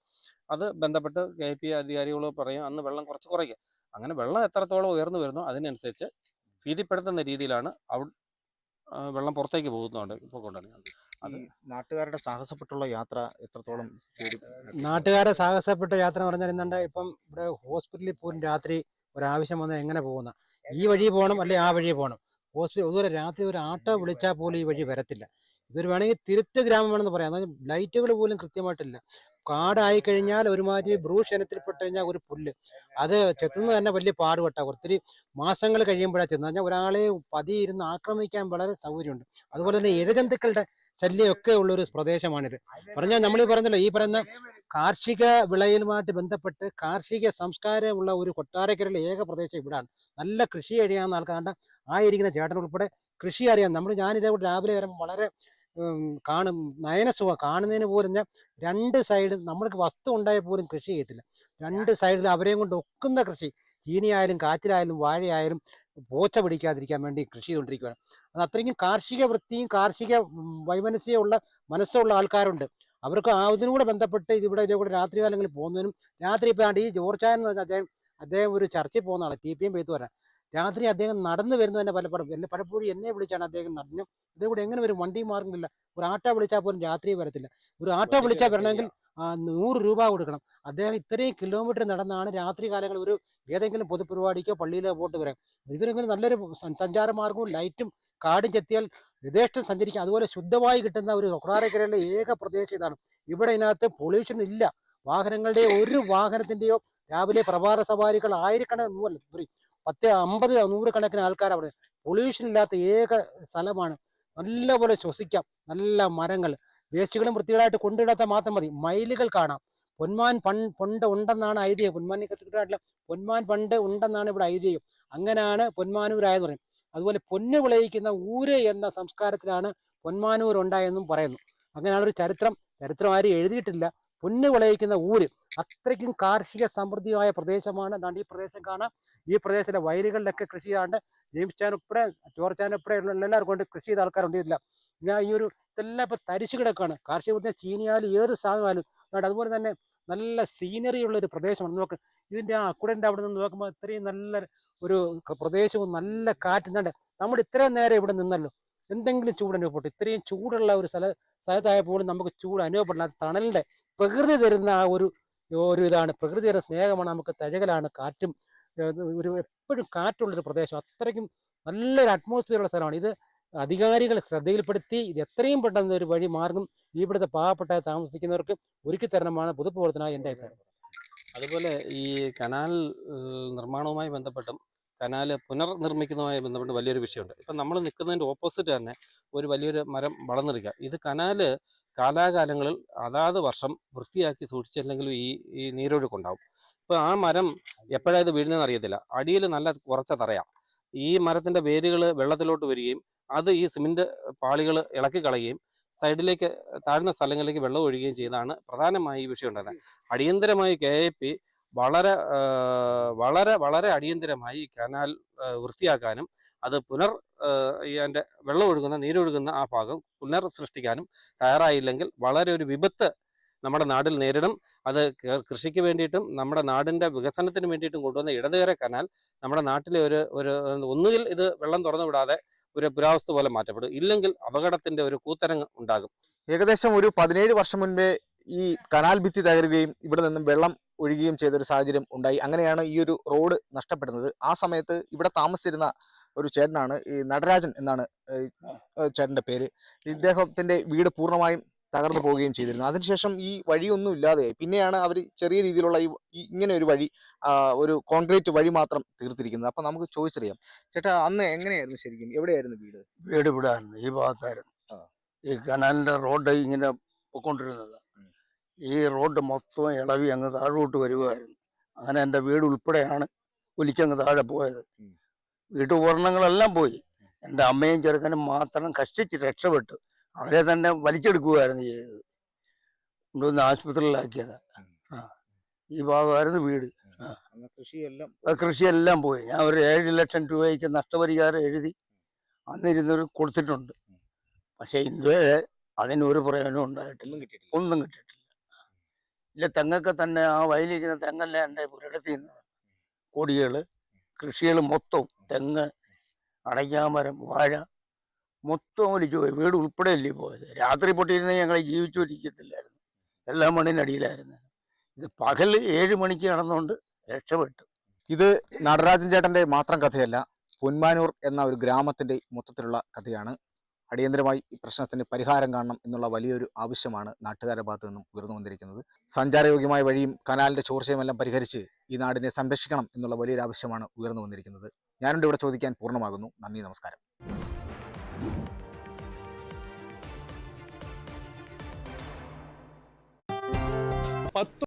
അത് ബന്ധപ്പെട്ട് കെ പി അധികാരികൾ പറയും അന്ന് വെള്ളം കുറച്ച് കുറയ്ക്കുക അങ്ങനെ വെള്ളം എത്രത്തോളം ഉയർന്നു വരുന്നു അതിനനുസരിച്ച് ഭീതിപ്പെടുത്തുന്ന രീതിയിലാണ് അവ വെള്ളം പുറത്തേക്ക് പോകുന്നുണ്ട് ഇപ്പോൾ കൊണ്ടുവരുന്നത് നാട്ടുകാരുടെ സാഹസപ്പെട്ടുള്ള യാത്ര എത്രത്തോളം നാട്ടുകാരെ സാഹസപ്പെട്ട യാത്ര എന്ന് പറഞ്ഞാൽ ഇന്നുണ്ട് ഇപ്പം ഇവിടെ ഹോസ്പിറ്റലിൽ പോലും രാത്രി ഒരാവശ്യം വന്നാൽ എങ്ങനെ പോകുന്ന? ഈ വഴി പോകണം അല്ലെ ആ വഴി പോകണം ഹോസ്പിറ്റൽ അതുപോലെ രാത്രി ഒരു ആട്ടോ വിളിച്ചാൽ പോലും ഈ വഴി വരത്തില്ല. ഇതൊരു വേണമെങ്കിൽ തിരുത്ത് ഗ്രാമമാണെന്ന് പറയാം. അതായത് ലൈറ്റുകൾ പോലും കൃത്യമായിട്ടില്ല. കാടായി കഴിഞ്ഞാൽ ഒരുമാതിരി ബ്രൂഷ് ഇനത്തിൽപ്പെട്ട് കഴിഞ്ഞാൽ ഒരു പുല്ല്. അത് ചെത്തുന്നത് തന്നെ വലിയ പാടുപെട്ട. ഒത്തിരി മാസങ്ങൾ കഴിയുമ്പോഴാണ് ചെത്തുന്നത്. പറഞ്ഞാൽ ഒരാളെ പതിയിരുന്ന് ആക്രമിക്കാൻ വളരെ സൗകര്യമുണ്ട്. അതുപോലെ തന്നെ ഇഴജന്തുക്കളുടെ ശല്യമൊക്കെ ഉള്ളൊരു പ്രദേശമാണിത്. പറഞ്ഞാൽ നമ്മൾ ഈ പറഞ്ഞല്ലോ ഈ പറയുന്ന കാർഷിക വിളയിലുമായിട്ട് ബന്ധപ്പെട്ട് കാർഷിക സംസ്കാരമുള്ള ഒരു കൊട്ടാരക്കരയിലെ ഏക പ്രദേശം ഇവിടാണ്. നല്ല കൃഷി അറിയാവുന്ന ആൾക്കാരുടെ ആയിരിക്കുന്ന ചേട്ടൻ ഉൾപ്പെടെ കൃഷി അറിയാം നമ്മൾ ഞാനിതേപോലെ രാവിലെ വരുമ്പോൾ വളരെ കാണും നയനസുഖ കാണുന്നതിന് പോലും ഞാൻ രണ്ട് സൈഡും നമ്മൾക്ക് വസ്തു ഉണ്ടായ പോലും കൃഷി ചെയ്യത്തില്ല. രണ്ട് സൈഡിൽ അവരെയും കൊണ്ട് ഒക്കുന്ന കൃഷി. ചീനിയായാലും കാച്ചിലായാലും വാഴയായാലും പോച്ച പിടിക്കാതിരിക്കാൻ വേണ്ടി കൃഷി ചെയ്തുകൊണ്ടിരിക്കുകയാണ് അത് അത്രയ്ക്കും കാർഷിക വൃത്തിയും കാർഷിക വൈമനസ്യമുള്ള മനസ്സുള്ള ആൾക്കാരുണ്ട്. അവർക്ക് ആ ഇതിനൂടെ ബന്ധപ്പെട്ട് ഇതിവിടെ ഇതിലൂടെ രാത്രി കാലങ്ങളിൽ പോകുന്നതിനും രാത്രി ഇപ്പം ഈ ജോർജാൻ എന്ന് പറഞ്ഞാൽ അദ്ദേഹം അദ്ദേഹം ഒരു ചർച്ചയിൽ പോകുന്ന ആളാണ് ടി പി എം വരാൻ. രാത്രി അദ്ദേഹം നടന്നു വരുന്നത് തന്നെ പലപ്പോഴും. എന്നെ പലപ്പോഴും എന്നെ വിളിച്ചാണ് അദ്ദേഹം നടന്നു. ഇതേകൂടെ എങ്ങനെ വരും വണ്ടി മാർഗമില്ല ഒരു ആട്ടോ വിളിച്ചാൽ പോലും രാത്രി വരത്തില്ല. ഒരു ആട്ടോ വിളിച്ചാൽ വരണമെങ്കിൽ നൂറ് രൂപ കൊടുക്കണം. അദ്ദേഹം ഇത്രയും കിലോമീറ്റർ നടന്നാണ് രാത്രി കാലങ്ങളിൽ ഒരു ഏതെങ്കിലും പൊതുപരിപാടിക്കോ പള്ളിയിലോ പോയിട്ട് വരാം ഇതൊരെങ്കിലും നല്ലൊരു സഞ്ചാരമാർഗവും സഞ്ചാര മാർഗവും ലൈറ്റും കാടും ചെത്തിയാൽ യഥേഷ്ടം സഞ്ചരിക്കുക അതുപോലെ ശുദ്ധമായി കിട്ടുന്ന ഒരു കൊട്ടാരക്കരയിലെ ഏക പ്രദേശം ഇതാണ്. ഇവിടെ ഇതിനകത്ത് പൊല്യൂഷൻ ഇല്ല. വാഹനങ്ങളുടെ ഒരു വാഹനത്തിന്റെയോ രാവിലെ പ്രഭാത സവാരികൾ ആയിരക്കണക്കിന് സോറി പത്ത് അമ്പത് നൂറുകണക്കിന് ആൾക്കാർ അവിടെ പൊല്യൂഷൻ ഇല്ലാത്ത ഏക സ്ഥലമാണ്. നല്ലപോലെ ശ്വസിക്കാം. നല്ല മരങ്ങൾ. വേസ്റ്റുകളും വൃത്തികളായിട്ട് കൊണ്ടിടാത്ത മാത്രം മതി. മയിലുകൾ കാണാം. പൊന്മാൻ പൺ പണ്ട് ഉണ്ടെന്നാണ് ഐതിഹ്യം. പൊന്മാൻ കത്തിക്കിട്ടായിട്ടില്ല പൊന്മാൻ പണ്ട് ഉണ്ടെന്നാണ് ഇവിടെ ഐതിഹ്യം. അങ്ങനെയാണ് പൊന്മാനൂരായെന്ന് പറയും. അതുപോലെ പൊന്ന് വിളയിക്കുന്ന ഊര് എന്ന സംസ്കാരത്തിലാണ് പൊന്മാനൂർ ഉണ്ടായെന്നും പറയുന്നു. അങ്ങനെയാണ് ഒരു ചരിത്രം. ചരിത്രം ആരും എഴുതിയിട്ടില്ല. പൊന്ന് വിളയിക്കുന്ന ഊര്. അത്രയ്ക്കും കാർഷിക സമൃദ്ധിയായ പ്രദേശമാണ്. ഈ പ്രദേശം കാണാം. ഈ പ്രദേശത്തെ വയലുകളിലൊക്കെ കൃഷി ചെയ്യാണ്ട് ജെയിംസ് ചാൻ ഉൾപ്പെടെ ജോർജ് ചാൻ ഉൾപ്പെടെ എല്ലാവർക്കും കൊണ്ട് കൃഷി ചെയ്ത ആൾക്കാരുണ്ട് ഇല്ല ഞാൻ ഈ ഒരു ഇതെല്ലാം ഇപ്പം തരിച്ചു കിടക്കുകയാണ് കാർഷിക വൃത്തി ചീനിയാലും ഏത് സാധനമായാലും അതുപോലെ തന്നെ നല്ല സീനറി ഉള്ള ഒരു പ്രദേശമാണ്. നോക്ക് ഇതിന്റെ ആ അക്കുടന്റെ അവിടെ നിന്ന് നോക്കുമ്പോൾ ഇത്രയും നല്ല ഒരു പ്രദേശവും നല്ല കാറ്റ് നമ്മൾ ഇത്രയും നേരം ഇവിടെ നിന്നല്ലോ. എന്തെങ്കിലും ചൂട് അനുഭവപ്പെട്ടു ഇത്രയും ചൂടുള്ള ഒരു സ്ഥല സ്ഥലത്തായപ്പോൾ നമുക്ക് ചൂട് അനുഭവപ്പെടില്ല. തണലിന്റെ പ്രകൃതി തരുന്ന ആ ഒരു ഒരു ഇതാണ്. പ്രകൃതിയുടെ സ്നേഹമാണ്. നമുക്ക് തഴകലാണ് കാറ്റും ഒരു എപ്പോഴും കാറ്റുള്ളൊരു പ്രദേശം. അത്രയ്ക്കും നല്ലൊരു അറ്റ്മോസ്ഫിയർ ഉള്ള സ്ഥലമാണ്. ഇത് അധികാരികൾ ശ്രദ്ധയിൽപ്പെടുത്തി ഇത് എത്രയും പെട്ടെന്ന് ഒരു വഴി മാർഗം ഇവിടുത്തെ പാവപ്പെട്ട താമസിക്കുന്നവർക്ക് ഒരുക്കി തരണമാണ് പൊതുപ്രവർത്തനമായി എന്റെ അഭിപ്രായം. അതുപോലെ ഈ കനാൽ നിർമ്മാണവുമായി ബന്ധപ്പെട്ടും കനാൽ പുനർനിർമ്മിക്കുന്നതുമായി ബന്ധപ്പെട്ട് വലിയൊരു വിഷയമുണ്ട്. ഇപ്പം നമ്മൾ നിൽക്കുന്നതിന്റെ ഓപ്പോസിറ്റ് തന്നെ ഒരു വലിയൊരു മരം വളർന്നിരിക്കുക ഇത് കനാൽ കാലാകാലങ്ങളിൽ അതാത് വർഷം വൃത്തിയാക്കി സൂക്ഷിച്ചില്ലെങ്കിലും ഈ ഈ നീരൊഴുക്കുണ്ടാവും. ഇപ്പോൾ ആ മരം എപ്പോഴായത് വീഴുന്നതെന്ന് അറിയത്തില്ല. അടിയിൽ നല്ല കുറച്ച തറയാം. ഈ മരത്തിന്റെ വേരുകൾ വെള്ളത്തിലോട്ട് വരികയും അത് ഈ സിമെന്റ് പാളികൾ ഇളക്കി കളയുകയും സൈഡിലേക്ക് താഴ്ന്ന സ്ഥലങ്ങളിലേക്ക് വെള്ളം ഒഴുകുകയും ചെയ്യുന്നതാണ് പ്രധാനമായി ഈ വിഷയം ഉണ്ടായത് അടിയന്തരമായി കെ വളരെ വളരെ വളരെ അടിയന്തരമായി കനാൽ വൃത്തിയാക്കാനും അത് പുനർ അതിന്റെ വെള്ളം ഒഴുകുന്ന നീരൊഴുകുന്ന ആ ഭാഗം പുനർ സൃഷ്ടിക്കാനും തയ്യാറായില്ലെങ്കിൽ വളരെ ഒരു വിപത്ത് നമ്മുടെ നാടിൽ നേരിടും. അത് കൃഷിക്ക് വേണ്ടിയിട്ടും നമ്മുടെ നാടിന്റെ വികസനത്തിന് വേണ്ടിയിട്ടും കൊണ്ടുവന്ന ഇടതുകര കനാൽ നമ്മുടെ നാട്ടിലെ ഒരു ഒരു ഒന്നുകിൽ ഇത് വെള്ളം തുറന്നു വിടാതെ ഒരു പുരാവസ്തു പോലെ മാറ്റപ്പെടും. ഇല്ലെങ്കിൽ അപകടത്തിന്റെ ഒരു കൂത്തരങ്ങ് ഉണ്ടാകും. ഏകദേശം ഒരു പതിനേഴ് വർഷം മുൻപേ ഈ കനാൽ ഭിത്തി തകരുകയും ഇവിടെ നിന്നും വെള്ളം ഒഴുകുകയും ചെയ്ത ഒരു സാഹചര്യം ഉണ്ടായി. അങ്ങനെയാണ് ഈ ഒരു റോഡ് നഷ്ടപ്പെടുന്നത്. ആ സമയത്ത് ഇവിടെ താമസിച്ചിരുന്ന ഒരു ചേട്ടനാണ് ഈ നടരാജൻ എന്നാണ് ചേട്ടന്റെ പേര്. ഇദ്ദേഹത്തിന്റെ വീട് പൂർണമായും തകർന്നു പോവുകയും ചെയ്തിരുന്നു. അതിനുശേഷം ഈ വഴിയൊന്നും ഇല്ലാതെയായി. പിന്നെയാണ് അവർ ചെറിയ രീതിയിലുള്ള ഈ ഇങ്ങനെ ഒരു വഴി ഒരു കോൺക്രീറ്റ് വഴി മാത്രം തീർത്തിരിക്കുന്നത്. അപ്പൊ നമുക്ക് ചോദിച്ചറിയാം. ചേട്ടാ അന്ന് എങ്ങനെയായിരുന്നു ശരിക്കും? എവിടെയായിരുന്നു വീട്? വീട് ഇവിടെയായിരുന്നു ഈ ഭാഗത്തായിരുന്നു. ഈ കനാലിന്റെ റോഡ് ഇങ്ങനെ പൊക്കൊണ്ടിരുന്നത്. ഈ റോഡ് മൊത്തം ഇളവി അങ്ങ് താഴോട്ട് വരുമായിരുന്നു അങ്ങനെ എന്റെ വീട് ഉൾപ്പെടെയാണ് ഒലിക്കങ്ങ് താഴെ പോയത്. വീട്ടുപകരണങ്ങളെല്ലാം പോയി. എന്റെ അമ്മയും ചെറുക്കനും മാത്രം കഷ്ടിച്ച് രക്ഷപ്പെട്ടു. അവരെ തന്നെ വലിച്ചെടുക്കുകയായിരുന്നു ചെയ്തത്. കൊണ്ടുവന്ന് ആശുപത്രിയിലാക്കിയത്. ആ. ഈ ഭാഗമായിരുന്നു വീട്. കൃഷിയെല്ലാം കൃഷിയെല്ലാം പോയി. ഞാൻ ഒരു ഏഴ് ലക്ഷം രൂപയ്ക്ക് നഷ്ടപരിഹാരം എഴുതി അന്നിരുന്നൊരു കൊടുത്തിട്ടുണ്ട്. പക്ഷെ ഇതുവരെ അതിനൊരു പ്രയോജനം ഉണ്ടായിട്ടില്ല. ഒന്നും കിട്ടിയിട്ടില്ല. ഒന്നും കിട്ടിയിട്ടില്ല. ഇല്ല തെങ്ങൊക്കെ തന്നെ ആ വയലിരിക്കുന്ന തെങ്ങല്ല എന്റെ പുരടത്തിൽ നിന്ന് കൊടികൾ. കൃഷികൾ മൊത്തം തെങ്ങ് അടയ്ക്കാമരം വാഴ മൊത്തം ഒലിച്ചു പോയി വീട് ഉൾപ്പെടെ അല്ലേ പോയത്. രാത്രി പൊട്ടിയിരുന്ന ഞങ്ങളെ ജീവിച്ചിരിക്കത്തില്ലായിരുന്നു എല്ലാം മണ്ണിനടിയിലായിരുന്നു ഇത് പകൽ ഏഴ് മണിക്ക് നടന്നുകൊണ്ട് രക്ഷപ്പെട്ടു. ഇത് നടരാജൻ ചേട്ടന്റെ മാത്രം കഥയല്ല പൊന്മാനൂർ എന്ന ഒരു ഗ്രാമത്തിന്റെ മൊത്തത്തിലുള്ള കഥയാണ്. അടിയന്തരമായി ഈ പ്രശ്നത്തിന് പരിഹാരം കാണണം എന്നുള്ള വലിയൊരു ആവശ്യമാണ് നാട്ടുകാരുടെ ഭാഗത്തു നിന്നും ഉയർന്നു വന്നിരിക്കുന്നത്. സഞ്ചാരയോഗ്യമായ വഴിയും കനാലിന്റെ ചോർച്ചയും എല്ലാം പരിഹരിച്ച് ഈ നാടിനെ സംരക്ഷിക്കണം എന്നുള്ള വലിയൊരു ആവശ്യമാണ് ഉയർന്നു വന്നിരിക്കുന്നത്. ഞാനുണ്ട് ഇവിടെ ചോദിക്കാൻ പൂർണമാകുന്നു. നന്ദി നമസ്കാരം. പത്ത്